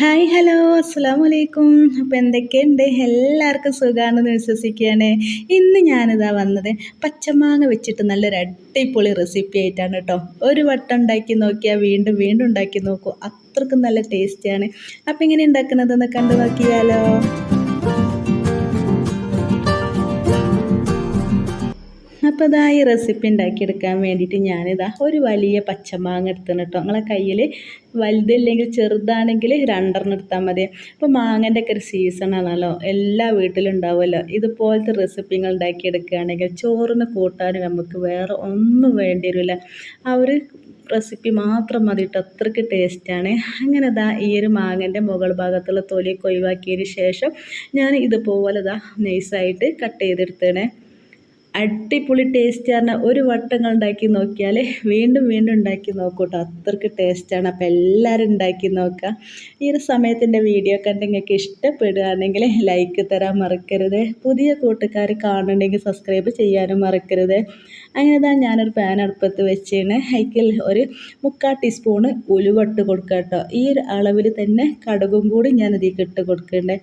Hi hello. അസ്സാം വലൈക്കും അപ്പോൾ എന്തൊക്കെയുണ്ട്? എല്ലാവർക്കും സുഖമാണെന്ന് വിശ്വസിക്കുകയാണ്. ഇന്ന് ഞാനിതാ വന്നത് പച്ചമാങ്ങ വെച്ചിട്ട് നല്ലൊരു അടിപൊളി റെസിപ്പി ആയിട്ടാണ് കേട്ടോ ഒരു വട്ടം ഉണ്ടാക്കി നോക്കിയാൽ വീണ്ടും വീണ്ടും ഉണ്ടാക്കി നോക്കൂ. അത്രക്കും നല്ല ടേസ്റ്റിയാണ് അപ്പോൾ ഇങ്ങനെ ഉണ്ടാക്കുന്നതെന്ന് കണ്ടു നോക്കിയാലോ. അപ്പോൾ റെസിപ്പി ഉണ്ടാക്കിയെടുക്കാൻ വേണ്ടിയിട്ട് ഞാനിതാ ഒരു വലിയ പച്ചമാങ്ങ എടുത്തിന് കേട്ടോ നിങ്ങളെ കയ്യിൽ വലുതില്ലെങ്കിൽ ചെറുതാണെങ്കിൽ രണ്ടെണ്ണം എടുത്താൽ മതി. അപ്പോൾ മാങ്ങന്റെ ഒക്കെ ഒരു സീസണാണല്ലോ എല്ലാ വീട്ടിലും ഉണ്ടാവുമല്ലോ. ഇതുപോലത്തെ റെസിപ്പികൾ ഉണ്ടാക്കിയെടുക്കുകയാണെങ്കിൽ ചോറിന് കൂട്ടാൻ നമുക്ക് വേറെ ഒന്നും വേണ്ടി വരില്ല. ആ ഒരു റെസിപ്പി മാത്രം മതി കേട്ടോ അത്രയ്ക്ക് ടേസ്റ്റാണ് അങ്ങനെ ഇതാ ഈ ഒരു മാങ്ങന്റെ മുകൾ ഭാഗത്തുള്ള തൊലിയൊക്കെ ഒഴിവാക്കിയതിന് ശേഷം ഞാൻ ഇതുപോലെ ഇതാ നൈസായിട്ട് കട്ട് ചെയ്തെടുത്തേണേ അടിപൊളി ടേസ്റ്റ് ഒരു വട്ടങ്ങൾ ഉണ്ടാക്കി നോക്കിയാൽ വീണ്ടും വീണ്ടും ഉണ്ടാക്കി നോക്കൂട്ടോ. അത്രയ്ക്ക് ടേസ്റ്റാണ് അപ്പോൾ എല്ലാവരും ഉണ്ടാക്കി നോക്കുക ഈ ഒരു സമയത്തിന്റെ വീഡിയോ കണ്ട് നിങ്ങൾക്ക് ഇഷ്ടപ്പെടുകയാണെങ്കിൽ ലൈക്ക് തരാൻ മറക്കരുത്. പുതിയ കൂട്ടുകാർ കാണുന്നുണ്ടെങ്കിൽ സബ്സ്ക്രൈബ് ചെയ്യാനും മറക്കരുത്. അങ്ങനെ തന്നെ ഞാനൊരു പാൻ അടുപ്പത്ത് വെച്ചാണ്. അതിൽ ഒരു മുക്കാൽ ടീസ്പൂണ് ഉലുവട്ട് കൊടുക്കുക കേട്ടോ ഈ ഒരു അളവിൽ തന്നെ കടുകും കൂടി ഞാൻ ഇതിലേക്ക് ഇട്ട് കൊടുക്കേണ്ടത്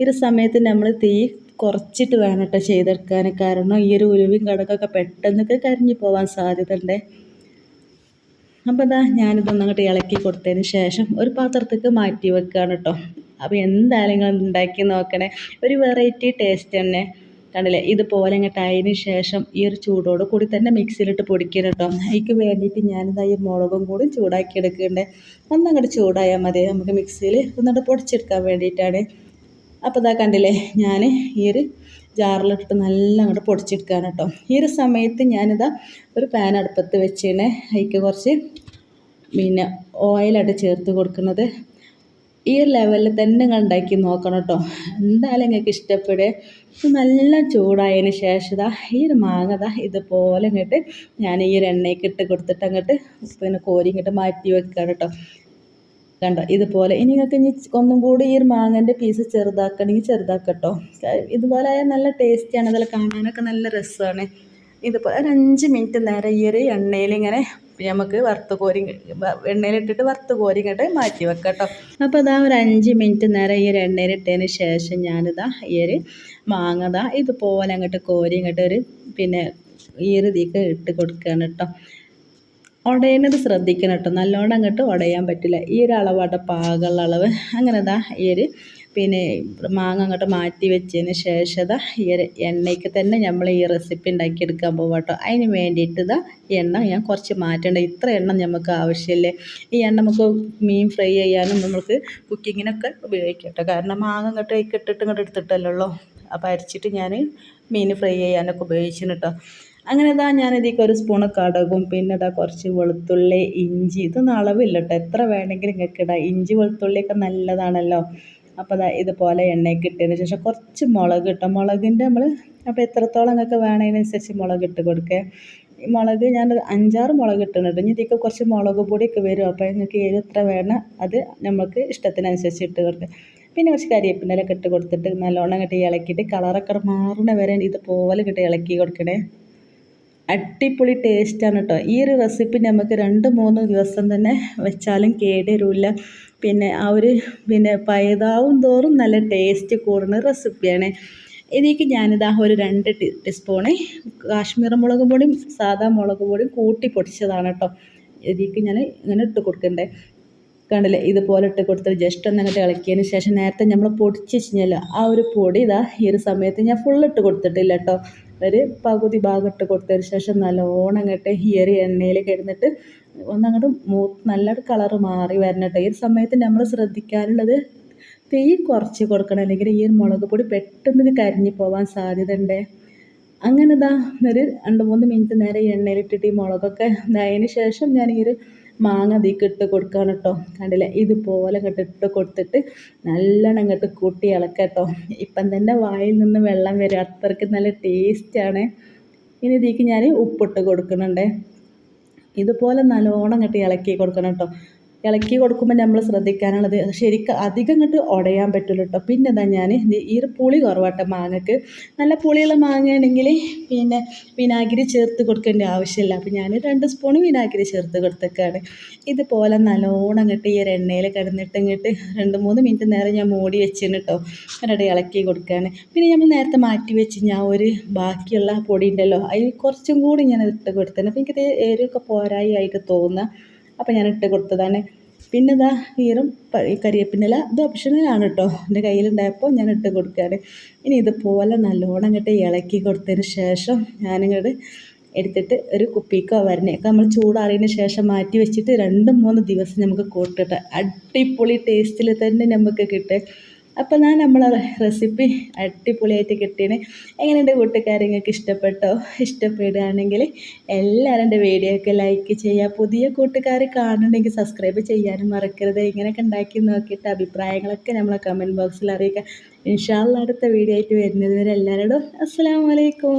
ഈ ഒരു സമയത്ത് നമ്മൾ തീ കുറച്ചിട്ട് വേണം കേട്ടോ ചെയ്തെടുക്കാൻ. കാരണം ഈ ഒരു ഉലുവയും കടക്കൊക്കെ പെട്ടെന്നൊക്കെ കരിഞ്ഞു പോകാൻ സാധ്യത ഉണ്ട് അപ്പോൾ ഇതാ ഞാനിതൊന്നും അങ്ങോട്ട് ഇളക്കി കൊടുത്തതിന് ശേഷം ഒരു പാത്രത്തേക്ക് മാറ്റി വെക്കുകയാണ് കേട്ടോ അപ്പോൾ എന്തായാലും നിങ്ങൾ ഉണ്ടാക്കി നോക്കണേ. ഒരു വെറൈറ്റി ടേസ്റ്റ് തന്നെ. കണ്ടില്ലേ? ഇതുപോലെ ഇങ്ങോട്ട് അതിന് ശേഷം ഈ ഒരു ചൂടോട് കൂടി തന്നെ മിക്സിയിലിട്ട് പൊടിക്കണം കേട്ടോ അതിക്ക് വേണ്ടിയിട്ട് ഞാനിതാ ഈ മുളകും കൂടി ചൂടാക്കി എടുക്കുന്നുണ്ട് ഒന്നങ്ങോട്ട് ചൂടായാൽ മതി. നമുക്ക് മിക്സിയിൽ ഒന്നിട്ട് പൊടിച്ചെടുക്കാൻ വേണ്ടിയിട്ടാണ് അപ്പോൾ ഇതാ കണ്ടില്ലേ ഞാൻ ഈ ഒരു ജാറിലിട്ടിട്ട് നല്ല അങ്ങോട്ട് പൊടിച്ചെടുക്കുകയാണ് കേട്ടോ. ഈ ഒരു സമയത്ത് ഞാനിതാ ഒരു പാൻ അടുപ്പത്ത് വെച്ചിട്ട് അതിക്ക് കുറച്ച് പിന്നെ ഓയിലായിട്ട് ചേർത്ത് കൊടുക്കുന്നത്. ഈ ഒരു ലെവലിൽ തന്നെ നിങ്ങൾ ഉണ്ടാക്കി നോക്കണം കേട്ടോ. എന്തായാലും നിങ്ങൾക്ക് ഇഷ്ടപ്പെടുക നല്ല ചൂടായതിന് ശേഷം ഇതാ ഈ ഒരു മാങ്ങ ഇതാ ഇതുപോലെ ഇങ്ങോട്ട് ഞാൻ ഈ ഒരു എണ്ണയ്ക്ക് ഇട്ട് കൊടുത്തിട്ട് അങ്ങോട്ട് പിന്നെ കോരി ഇങ്ങോട്ട് മാറ്റി വെക്കുകയാണ് കേട്ടോ. കണ്ടോ? ഇതുപോലെ. ഇനി നിങ്ങൾക്ക് ഇനി ഒന്നും കൂടി ഈ ഒരു മാങ്ങന്റെ പീസ് ചെറുതാക്കണമെങ്കിൽ ചെറുതാക്കട്ടോ. ഇതുപോലെ ആയാൽ നല്ല ടേസ്റ്റിയാണ് അതിൽ കാണാനൊക്കെ നല്ല രസമാണ്. ഇതുപോലെ ഒരു അഞ്ച് മിനിറ്റ് നേരം ഈ ഒരു എണ്ണയിൽ ഇങ്ങനെ നമുക്ക് വറുത്ത് കോരി എണ്ണയിലിട്ടിട്ട് വറുത്ത് കോരി ഇങ്ങോട്ട് മാറ്റി വെക്കാം കേട്ടോ അപ്പോൾ അതാ ഒരു അഞ്ച് മിനിറ്റ് നേരം ഈ ഒരു എണ്ണയിലിട്ടതിന് ശേഷം ഞാനിതാ ഈ ഒരു മാങ്ങതാ ഇതുപോലെ അങ്ങോട്ട് കോരി ഇങ്ങോട്ട് ഒരു പിന്നെ ഈ ഒരു ഇതിക്ക് ഇട്ട് കൊടുക്കുകയാണ് കേട്ടോ. ഉടയുന്നത് ശ്രദ്ധിക്കണം കേട്ടോ. നല്ലോണം അങ്ങോട്ട് ഉടയാൻ പറ്റില്ല. ഈ ഒരു അളവാട്ട പാകമുള്ള അളവ്. അങ്ങനെ ദാ ഈ ഒരു പിന്നെ മാങ്ങ അങ്ങോട്ട് മാറ്റി വെച്ചതിന് ശേഷം ഈ ഒരു എണ്ണയ്ക്ക് തന്നെ നമ്മൾ ഈ റെസിപ്പി ഉണ്ടാക്കിയെടുക്കാൻ പോകും കേട്ടോ. അതിന് വേണ്ടിയിട്ട് ഇതാ എണ്ണ ഞാൻ കുറച്ച് മാറ്റേണ്ട. ഇത്ര എണ്ണ നമുക്ക് ആവശ്യമില്ലേ ഈ എണ്ണ നമുക്ക് മീൻ ഫ്രൈ ചെയ്യാനും നമുക്ക് കുക്കിങ്ങിനൊക്കെ ഉപയോഗിക്കാം കേട്ടോ. കാരണം മാങ്ങ അങ്ങോട്ട് ഇട്ടിട്ട് ഇങ്ങോട്ട് എടുത്തിട്ടല്ലോ അപ്പോൾ അരിച്ചിട്ട് ഞാൻ മീൻ ഫ്രൈ ചെയ്യാനൊക്കെ ഉപയോഗിച്ചിന് കേട്ടോ. അങ്ങനെ ഇതാ ഞാൻ ഇതിലേക്ക് ഒരു സ്പൂണ് കടകും പിന്നെ ഇതാ കുറച്ച് വെളുത്തുള്ളി ഇഞ്ചി. ഇതൊന്നും അളവില്ല കേട്ടോ എത്ര വേണമെങ്കിലും നിങ്ങൾക്ക് ഇടാം. ഇഞ്ചി വെളുത്തുള്ളിയൊക്കെ നല്ലതാണല്ലോ. അപ്പോൾ അതാ ഇതുപോലെ എണ്ണയ്ക്ക് ഇട്ടതിന് ശേഷം കുറച്ച് മുളക് ഇട്ടോ. മുളകിന്റെ നമ്മൾ അപ്പോൾ എത്രത്തോളം നിങ്ങൾക്ക് വേണതിനനുസരിച്ച് മുളക് ഇട്ട് കൊടുക്കുക മുളക് ഞാൻ അഞ്ചാറ് മുളക് ഇട്ടിട്ടുണ്ട്. ഇനി ഇതിലേക്ക് കുറച്ച് മുളക് പൊടിയൊക്കെ വരും. അപ്പോൾ നിങ്ങൾക്ക് ഏത് എത്ര വേണം അത് നമുക്ക് ഇഷ്ടത്തിനനുസരിച്ച് ഇട്ട് കൊടുക്കുക പിന്നെ കുറച്ച് കരിയേപ്പിന്റെ ഇട്ട് കൊടുത്തിട്ട് നല്ലോണം കിട്ടി ഇളക്കിയിട്ട് കളറൊക്കെ മാറുന്ന വരെ ഇതുപോലെ കിട്ടി ഇളക്കി കൊടുക്കണേ. അടിപൊളി ടേസ്റ്റാണ് കേട്ടോ ഈ ഒരു റെസിപ്പി നമുക്ക് രണ്ട് മൂന്ന് ദിവസം തന്നെ വെച്ചാലും കേടുവരില്ല. പിന്നെ ആ ഒരു പിന്നെ പയതാവും തോറും നല്ല ടേസ്റ്റ് കൂടുന്ന റെസിപ്പിയാണ് ഇതിലേക്ക് ഞാനിതാ ഒരു രണ്ട് ടീസ്പൂണ് കാശ്മീർ മുളക് പൊടിയും സാധാ മുളക് പൊടിയും കൂട്ടി പൊടിച്ചതാണ് കേട്ടോ ഇതിലേക്ക് ഞാൻ ഇങ്ങനെ ഇട്ട് കൊടുക്കണ്ടേ. കണ്ടില്ലേ? ഇതുപോലെ ഇട്ട് കൊടുത്തിട്ട് ജസ്റ്റ് ഒന്ന് അങ്ങോട്ട് ഇളക്കിയതിന് ശേഷം നേരത്തെ നമ്മൾ പൊടിച്ച് വെച്ചാൽ ആ ഒരു പൊടി ഇതാ ഈ ഒരു സമയത്ത് ഞാൻ ഫുൾ ഇട്ട് കൊടുത്തിട്ടില്ല കേട്ടോ ഒരു പകുതി ഭാഗം ഇട്ട് കൊടുത്തതിന് ശേഷം നല്ലോണം അങ്ങോട്ട് ഹിയറി എണ്ണയിൽ കിടന്നിട്ട് ഒന്നങ്ങോട്ട് മൂ നല്ല കളറ് മാറി വരണം ഈ സമയത്ത് നമ്മൾ ശ്രദ്ധിക്കാനുള്ളത് തീ കുറച്ച് കൊടുക്കണം. അല്ലെങ്കിൽ ഈ ഒരു മുളക് പൊടി പെട്ടെന്ന് കരിഞ്ഞു പോകാൻ സാധ്യത ഉണ്ട് അങ്ങനെ ഇതാ ഒരു രണ്ട് മൂന്ന് മിനിറ്റ് നേരം എണ്ണയിലിട്ടിട്ട് ഈ മുളകൊക്കെ ഇതായതിന് ശേഷം ഞാൻ ഈ ഒരു മാങ്ങ അതിലേക്ക് ഇട്ട് കൊടുക്കുകയാണ് കേട്ടോ കണ്ടില്ലേ? ഇതുപോലെ അങ്ങോട്ട് ഇട്ട് കൊടുത്തിട്ട് നല്ലോണം അങ്ങോട്ട് കൂട്ടി ഇളക്കാം കേട്ടോ ഇപ്പം തന്നെ വായിൽ നിന്ന് വെള്ളം വരും. അത്രയ്ക്ക് നല്ല ടേസ്റ്റാണ് ഇനി ഇതിലേക്ക് ഞാൻ ഉപ്പിട്ട് കൊടുക്കുന്നുണ്ട്. ഇതുപോലെ നല്ലോണം അങ്ങോട്ട് ഇളക്കി കൊടുക്കണം കേട്ടോ ഇളക്കി കൊടുക്കുമ്പോൾ നമ്മൾ ശ്രദ്ധിക്കാനുള്ളത് ശരിക്കും അധികം ഇങ്ങോട്ട് ഉടയാൻ പറ്റില്ല കേട്ടോ പിന്നെ എന്താ ഞാൻ ഈ ഒരു പുളി കുറവാട്ടോ മാങ്ങക്ക്. നല്ല പുളിയുള്ള മാങ്ങയാണെങ്കിൽ പിന്നെ വിനാഗിരി ചേർത്ത് കൊടുക്കേണ്ട ആവശ്യമില്ല അപ്പോൾ ഞാൻ രണ്ട് സ്പൂൺ വിനാഗിരി ചേർത്ത് കൊടുത്തേക്കാണ് ഇതുപോലെ നല്ലോണം അങ്ങോട്ട് ഈ ഒരു എണ്ണയിൽ കിടന്നിട്ട് ഇങ്ങോട്ട് രണ്ട് മൂന്ന് മിനിറ്റ് നേരം ഞാൻ മൂടി വെച്ചിന് കേട്ടോ എന്നിട്ട് ഇളക്കി കൊടുക്കുകയാണ് പിന്നെ നമ്മൾ നേരത്തെ മാറ്റി വെച്ച് ഞാൻ ഒരു ബാക്കിയുള്ള പൊടി ഉണ്ടല്ലോ അതിൽ കുറച്ചും കൂടി ഞാൻ ഇട്ട് കൊടുത്തത് അപ്പോൾ എനിക്കത് എരിവൊക്കെ പോരായി ആയിട്ട് തോന്നുക അപ്പോൾ ഞാൻ ഇട്ട് കൊടുത്തതാണ്. പിന്നെ ഇതാ ഈറും കരിയേപ്പിനില ഇത് ഓപ്ഷണലാണ് കേട്ടോ എന്റെ കയ്യിലുണ്ടായപ്പോൾ ഞാൻ ഇട്ട് കൊടുക്കുകയാണ് ഇനി ഇതുപോലെ നല്ലോണം അങ്ങോട്ട് ഇളക്കി കൊടുത്തതിന് ശേഷം ഞാനിങ്ങോട്ട് എടുത്തിട്ട് ഒരു കുപ്പിക്കോ വരണേക്കോ നമ്മൾ ചൂടാറിയതിന് ശേഷം മാറ്റി വെച്ചിട്ട് രണ്ട് മൂന്ന് ദിവസം നമുക്ക് കൂട്ടിട്ട് അടിപൊളി ടേസ്റ്റിൽ തന്നെ നമുക്ക് കിട്ടും. അപ്പോൾ ഞാൻ നമ്മളെ റെസിപ്പി അടിപൊളിയായിട്ട് കിട്ടിയത് എങ്ങനെയുണ്ട് കൂട്ടുകാരെ? നിങ്ങൾക്ക് ഇഷ്ടപ്പെട്ടോ? ഇഷ്ടപ്പെടുകയാണെങ്കിൽ എല്ലാവരും എന്റെ വീഡിയോ ഒക്കെ ലൈക്ക് ചെയ്യുക. പുതിയ കൂട്ടുകാർ കാണുന്നുണ്ടെങ്കിൽ സബ്സ്ക്രൈബ് ചെയ്യാനും മറക്കരുത്. ഇങ്ങനെയൊക്കെ ഉണ്ടാക്കി നോക്കിയിട്ട് അഭിപ്രായങ്ങളൊക്കെ നമ്മളെ കമന്റ് ബോക്സിൽ അറിയിക്കുക. ഇൻഷാല്ല അടുത്ത വീഡിയോ ആയിട്ട് വരുന്നത് വരെ എല്ലാവരോടും അസ്സാം വലൈക്കും